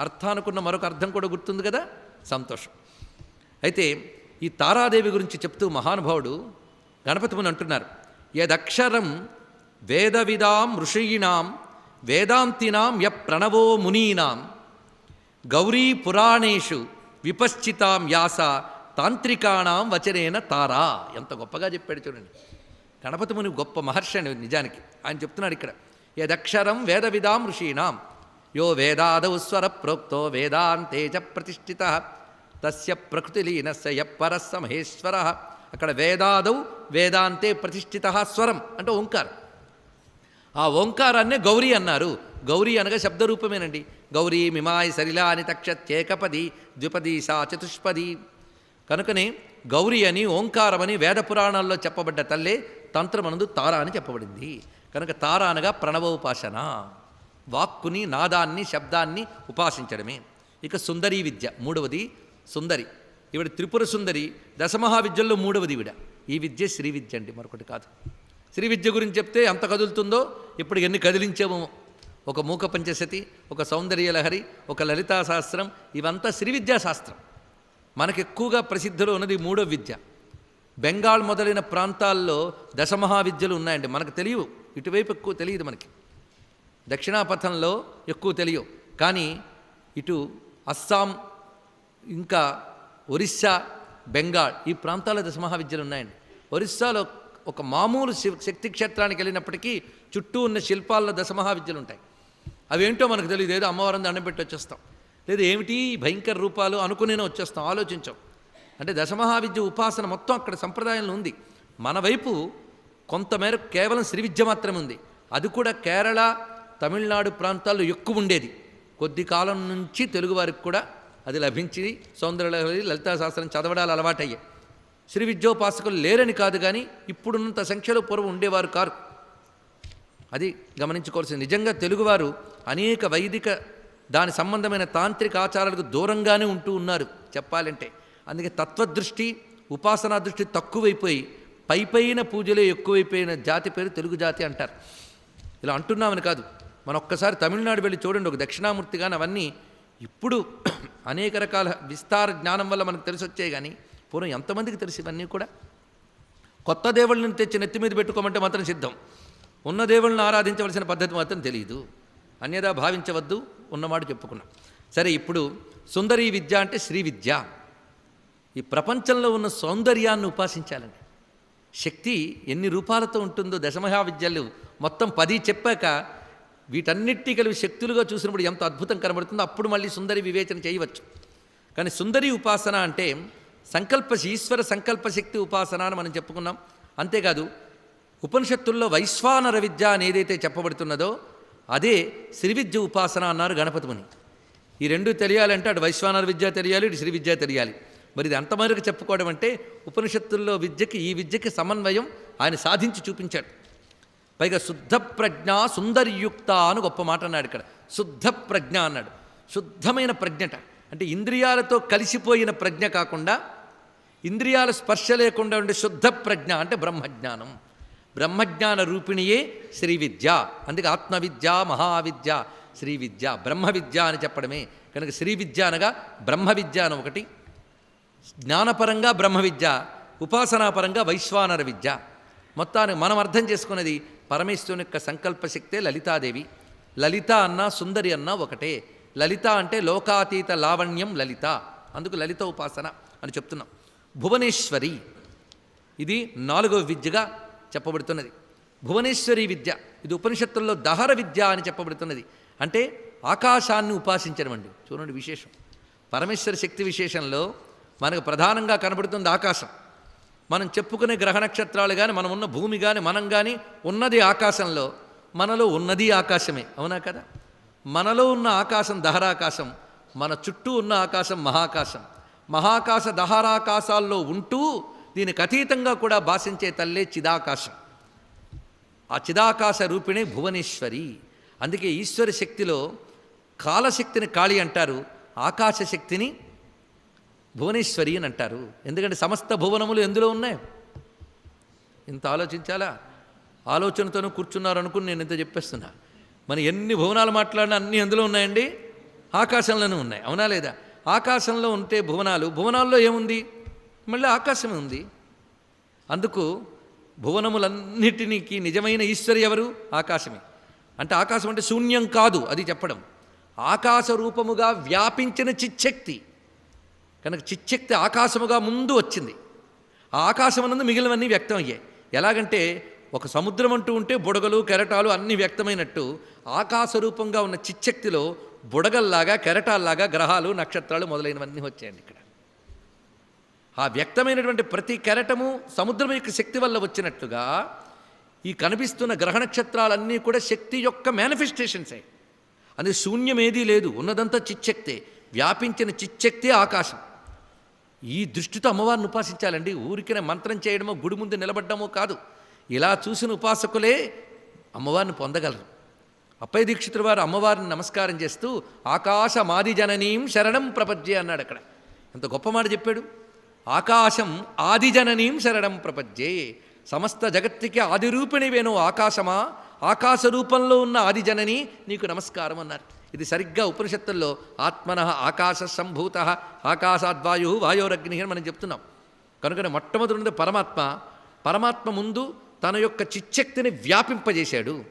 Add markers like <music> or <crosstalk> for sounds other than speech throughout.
అర్థానుకున్న మరొక అర్థం కూడా గుర్తుంది కదా? సంతోషం. అయితే ఈ తారాదేవి గురించి చెప్తూ మహానుభావుడు గణపతి ముని అంటున్నారు. యదక్షరం వేదవిదాం ఋషీణాం వేదాంతినాం య ప్రణవో మునీనాం. గౌరీ పురాణేషు విపశ్చితాం యాస తాంత్రికాణం వచనేన తారా. ఎంత గొప్పగా చెప్పాడు చూడండి. గణపతి ముని గొప్ప మహర్షి అండి నిజానికి. ఆయన చెప్తున్నాడు ఇక్కడ. యదక్షరం వేదవిదాం ఋషీణాం యో వేదాదౌ స్వర ప్రోక్తో వేదాంతే చ ప్రతిష్ఠిత. తస్య ప్రకృతిలీనస్య యప్పరస్స మహేశ్వర అక్కడ వేదాదౌ వేదాంతే ప్రతిష్ఠిత స్వరం అంటే ఓంకారం. ఆ ఓంకారాన్నే గౌరీ అన్నారు. గౌరీ అనగా శబ్దరూపమేనండి. గౌరీ మిమాయి సరిలా అని తక్షత్యేకపది ద్విపది చతుష్పది. కనుకనే గౌరీ అని ఓంకారమని వేద పురాణాల్లో చెప్పబడ్డ తల్లే తంత్రమనందు తార అని చెప్పబడింది. కనుక తార అనగా ప్రణవోపాసన. వాక్కుని నాదాన్ని శబ్దాన్ని ఉపాసించడమే. ఇక సుందరీ విద్య మూడవది సుందరి. ఈవిడ త్రిపుర సుందరి దశమహావిద్యల్లో మూడవది ఈవిడ ఈ విద్య శ్రీ విద్య అండి మరొకటి కాదు. శ్రీ విద్య గురించి చెప్తే ఎంత కదులుతుందో ఇప్పుడు ఎన్ని కదిలించామో. ఒక మూక పంచశతి ఒక సౌందర్య లహరి ఒక లలితా శాస్త్రం ఇవంతా శ్రీ విద్యాశాస్త్రం మనకు ఎక్కువగా ప్రసిద్ధిలో ఉన్నది మూడో విద్య. బెంగాల్ మొదలైన ప్రాంతాల్లో దశమహావిద్యలు ఉన్నాయండి మనకు తెలియవు. ఇటువైపు ఎక్కువ తెలియదు మనకి. దక్షిణాపథంలో ఎక్కువ తెలియవు. కానీ ఇటు అస్సాం ఇంకా ఒరిస్సా బెంగాల్ ఈ ప్రాంతాల్లో దశమహావిద్యలు ఉన్నాయండి. ఒరిస్సాలో ఒక మామూలు శక్తి క్షేత్రానికి వెళ్ళినప్పటికీ చుట్టూ ఉన్న శిల్పాల్లో దశమహావిద్యలు ఉంటాయి. అవేంటో మనకు తెలియదు. ఏదో అమ్మవారిని దండం పెట్టి వచ్చేస్తాం. లేదు ఏమిటి? భయంకర రూపాలు అనుకునేనే వచ్చేస్తాం. ఆలోచించాం. అంటే దశమహావిద్య ఉపాసన మొత్తం అక్కడ సంప్రదాయంలో ఉంది. మన వైపు కొంతమేర కేవలం శ్రీ విద్య మాత్రమే ఉంది. అది కూడా కేరళ తమిళనాడు ప్రాంతాల్లో ఎక్కువ ఉండేది. కొద్ది కాలం నుంచి తెలుగువారికి కూడా అది లభించి సౌందర్యలహరి లలితా శాస్త్రం చదవడాలు అలవాటయ్యాయి. శ్రీ విద్యోపాసకులు లేరని కాదు కానీ ఇప్పుడున్నంత సంఖ్యలో పూర్వం ఉండేవారు కారు. అది గమనించుకోవాల్సింది. నిజంగా తెలుగువారు అనేక వైదిక దాని సంబంధమైన తాంత్రిక ఆచారాలకు దూరంగానే ఉంటూ ఉన్నారు చెప్పాలంటే. అందుకే తత్వదృష్టి ఉపాసనా దృష్టి తక్కువైపోయి పైపైన పూజలే ఎక్కువైపోయిన జాతి పేరు తెలుగు జాతి అంటారు. ఇలా అంటున్నామని కాదు. మన ఒక్కసారి తమిళనాడు వెళ్ళి చూడండి ఒక దక్షిణామూర్తి కానీ అవన్నీ ఇప్పుడు <clears throat> అనేక రకాల విస్తార జ్ఞానం వల్ల మనకు తెలిసి వచ్చాయి కానీ పూర్వం ఎంతమందికి తెలిసి ఇవన్నీ కూడా? కొత్త దేవుళ్ళని తెచ్చి నెత్తి మీద పెట్టుకోమంటే మాత్రం సిద్ధం. ఉన్న దేవుళ్ళని ఆరాధించవలసిన పద్ధతి మాత్రం తెలియదు అన్యదా భావించవద్దు ఉన్నమాట చెప్పుకున్నాం. సరే ఇప్పుడు సుందరీ విద్య అంటే శ్రీ విద్య. ఈ ప్రపంచంలో ఉన్న సౌందర్యాన్ని ఉపాసించాలండి. శక్తి ఎన్ని రూపాలతో ఉంటుందో దశమహా విద్యలు మొత్తం పది చెప్పాక వీటన్నిటి కలిపి శక్తులుగా చూసినప్పుడు ఎంత అద్భుతం కనబడుతుందో అప్పుడు మళ్ళీ సుందరి వివేచన చేయవచ్చు. కానీ సుందరి ఉపాసన అంటే సంకల్ప ఈశ్వర సంకల్ప శక్తి ఉపాసన అని మనం చెప్పుకున్నాం. అంతేకాదు ఉపనిషత్తుల్లో వైశ్వానర విద్య అనేదైతే చెప్పబడుతున్నదో అదే శ్రీ విద్య ఉపాసన అన్నారు గణపతి ముని. ఈ రెండు తెలియాలంటే అటు వైశ్వానర విద్య తెలియాలి ఇటు శ్రీ విద్య తెలియాలి. మరి ఇది అంతమేరకు చెప్పుకోవడం అంటే ఉపనిషత్తుల్లో విద్యకి ఈ విద్యకి సమన్వయం ఆయన సాధించి చూపించాడు. పైగా శుద్ధ ప్రజ్ఞ సుందర్యుక్త అని గొప్ప మాట అన్నాడు ఇక్కడ. శుద్ధ ప్రజ్ఞ అన్నాడు. శుద్ధమైన ప్రజ్ఞట. అంటే ఇంద్రియాలతో కలిసిపోయిన ప్రజ్ఞ కాకుండా ఇంద్రియాల స్పర్శ లేకుండా ఉండే శుద్ధ ప్రజ్ఞ అంటే బ్రహ్మజ్ఞానం. బ్రహ్మజ్ఞాన రూపిణియే శ్రీ విద్య అందుకే ఆత్మవిద్య మహావిద్య శ్రీ విద్య బ్రహ్మ విద్య అని చెప్పడమే. కనుక శ్రీ విద్య అనగా బ్రహ్మ విద్య అని ఒకటి. జ్ఞానపరంగా బ్రహ్మ విద్య ఉపాసనాపరంగా వైశ్వానర విద్య. మొత్తానికి మనం అర్థం చేసుకున్నది పరమేశ్వరుని యొక్క సంకల్పశక్తే లలితాదేవి. లలిత అన్న సుందరి అన్న ఒకటే. లలిత అంటే లోకాతీత లావణ్యం లలిత. అందుకు లలిత ఉపాసన అని చెప్తున్నాం. భువనేశ్వరి. ఇది నాలుగవ విద్యగా చెప్పబడుతున్నది. భువనేశ్వరి విద్య. ఇది ఉపనిషత్తుల్లో దహర విద్య అని చెప్పబడుతున్నది. అంటే ఆకాశాన్ని ఉపాసించడం అండి. చూడండి విశేషం. పరమేశ్వర శక్తి విశేషంలో మనకు ప్రధానంగా కనబడుతుంది ఆకాశం. మనం చెప్పుకునే గ్రహ నక్షత్రాలు కానీ మనం ఉన్న భూమి కానీ మనం కానీ ఉన్నది ఆకాశంలో మనలో ఉన్నది ఆకాశమే. అవునా కదా? మనలో ఉన్న ఆకాశం దహరాకాశం మన చుట్టూ ఉన్న ఆకాశం మహాకాశం. మహాకాశ దహరాకాశాల్లో ఉంటూ దీనికి అతీతంగా కూడా భాషించే తల్లే చిదాకాశం. ఆ చిదాకాశ రూపిణి భువనేశ్వరి. అందుకే ఈశ్వర శక్తిలో కాలశక్తిని కాళి అంటారు ఆకాశ శక్తిని భువనేశ్వరి అని అంటారు. ఎందుకంటే సమస్త భువనములు ఎందులో ఉన్నాయి? ఇంత ఆలోచించాలా? ఆలోచనతోనూ కూర్చున్నారు అనుకుని నేను ఇంత చెప్పేస్తున్నా. మన ఎన్ని భువనాలు మాట్లాడినా అన్నీ ఎందులో ఉన్నాయండి? ఆకాశంలోనే ఉన్నాయి. అవునా లేదా? ఆకాశంలో ఉంటే భువనాలు భువనాల్లో ఏముంది? మళ్ళీ ఆకాశమే ఉంది. అందుకు భువనములన్నిటినికి నిజమైన ఈశ్వరి ఎవరు? ఆకాశమే. అంటే ఆకాశం అంటే శూన్యం కాదు అది చెప్పడం. ఆకాశ రూపముగా వ్యాపించిన చిచ్చక్తి కనుక చిచ్చక్తి ఆకాశముగా ముందు వచ్చింది. ఆ ఆకాశమనందు మిగిలినవన్నీ వ్యక్తం అయ్యాయి. ఎలాగంటే ఒక సముద్రం అంటూ ఉంటే బుడగలు కెరటాలు అన్నీ వ్యక్తమైనట్టు ఆకాశ రూపంగా ఉన్న చిచ్చక్తిలో బుడగల్లాగా కెరటాల్లాగా గ్రహాలు నక్షత్రాలు మొదలైనవన్నీ వచ్చాయండి ఇక్కడ. ఆ వ్యక్తమైనటువంటి ప్రతి కెరటము సముద్రం యొక్క శక్తి వల్ల వచ్చినట్లుగా ఈ కనిపిస్తున్న గ్రహ నక్షత్రాలన్నీ కూడా శక్తి యొక్క మేనిఫెస్టేషన్సే అది శూన్యమేదీ లేదు. ఉన్నదంతా చిచ్చక్తే వ్యాపించిన చిచ్చక్తే ఆకాశం. ఈ దృష్టితో అమ్మవారిని ఉపాసించాలండి. ఊరికనే మంత్రం చేయడమో గుడి ముందు నిలబడ్డమో కాదు. ఇలా చూసిన ఉపాసకులే అమ్మవారిని పొందగలరు. అప్పయ దీక్షితుల వారు అమ్మవారిని నమస్కారం చేస్తూ ఆకాశ మాది జననీం శరణం ప్రపద్యే అన్నాడు అక్కడ. ఎంత గొప్ప మాట చెప్పాడు. ఆకాశం ఆది జననీం శరణం ప్రపద్యే. సమస్త జగత్తుకి ఆదిరూపిణివేను ఆకాశమా. ఆకాశ రూపంలో ఉన్న ఆదిజనని నీకు నమస్కారం అన్నారు. ఇది సరిగ్గా ఉపనిషత్తుల్లో ఆత్మన ఆకాశ సంభూత ఆకాశాద్వాయు వాయోరగ్ని అని మనం చెప్తున్నాం. కనుకనే మొట్టమొదటి ఉన్నది పరమాత్మ. పరమాత్మ ముందు తన యొక్క చిచ్చక్తిని వ్యాపింపజేశాడు.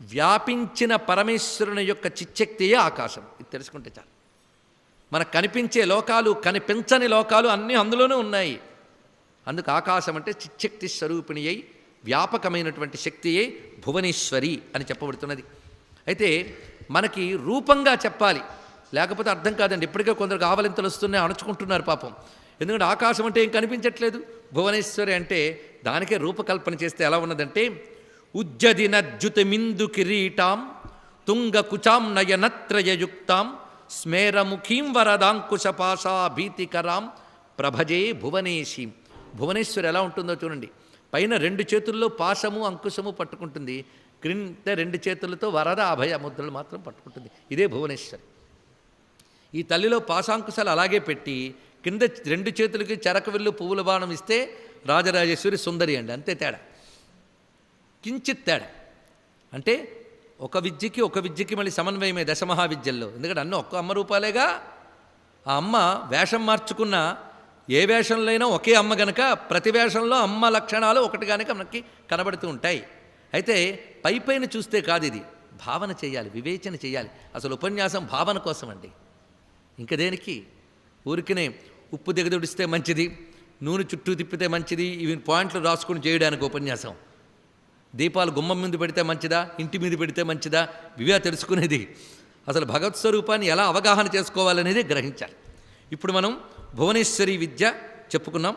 వ్యాపించిన పరమేశ్వరుని యొక్క చిచ్చక్తియే ఆకాశం. ఇది తెలుసుకుంటే చాలు. మనకు కనిపించే లోకాలు కనిపించని లోకాలు అన్నీ అందులోనే ఉన్నాయి. అందుకు ఆకాశం అంటే చిచ్చక్తి స్వరూపిణి అయి వ్యాపకమైనటువంటి శక్తియే భువనేశ్వరి అని చెప్పబడుతున్నది. అయితే మనకి రూపంగా చెప్పాలి. లేకపోతే అర్థం కాదండి. ఇప్పటికే కొందరు ఆవలింతలు వస్తున్నాయి అణుచుకుంటున్నారు పాపం. ఎందుకంటే ఆకాశం అంటే ఏం కనిపించట్లేదు? భువనేశ్వరి అంటే దానికే రూపకల్పన చేస్తే ఎలా ఉన్నదంటే ఉజ్జదినజ్జుతమిందు కిరీటాం తుంగ కుచాం నయనత్రయయుక్తాం స్మేరముఖీం వరదాంకుశపాశా భీతికరాం ప్రభజే భువనేశీం. భువనేశ్వరి ఎలా ఉంటుందో చూడండి. పైన రెండు చేతుల్లో పాశము అంకుశము పట్టుకుంటుంది. క్రింద రెండు చేతులతో వరద అభయ ముద్రలు మాత్రం పట్టుకుంటుంది. ఇదే భువనేశ్వరి. ఈ తల్లిలో పాశాంకుశాలు అలాగే పెట్టి కింద రెండు చేతులకి చెరక వెళ్ళు పువ్వుల బాణం ఇస్తే రాజరాజేశ్వరి సుందరి అండి. అంతే తేడా. కించిత్ తేడా. అంటే ఒక విద్యకి ఒక విద్యకి మళ్ళీ సమన్వయమే దశమహా విద్యల్లో ఎందుకంటే అన్న ఒక్క అమ్మ రూపాలేగా ఆ అమ్మ వేషం మార్చుకున్న ఏ వేషంలో అయినా ఒకే అమ్మ గనక ప్రతి వేషంలో అమ్మ లక్షణాలు ఒకటిగానే మనకి కనబడుతూ ఉంటాయి. అయితే పై పైన చూస్తే కాదు ఇది. భావన చేయాలి వివేచన చేయాలి. అసలు ఉపన్యాసం భావన కోసం అండి ఇంక దేనికి? ఊరికనే ఉప్పు దిగదుడిస్తే మంచిది నూనె చుట్టూ తిప్పితే మంచిది ఇవి పాయింట్లు రాసుకుని చేయడానికి ఉపన్యాసం. దీపాలు గుమ్మం మీద పెడితే మంచిదా ఇంటి మీద పెడితే మంచిదా? ఇవే తెలుసుకునేది. అసలు భగవత్ స్వరూపాన్ని ఎలా అవగాహన చేసుకోవాలనేది గ్రహించాలి. ఇప్పుడు మనం భువనేశ్వరి విద్య చెప్పుకున్నాం.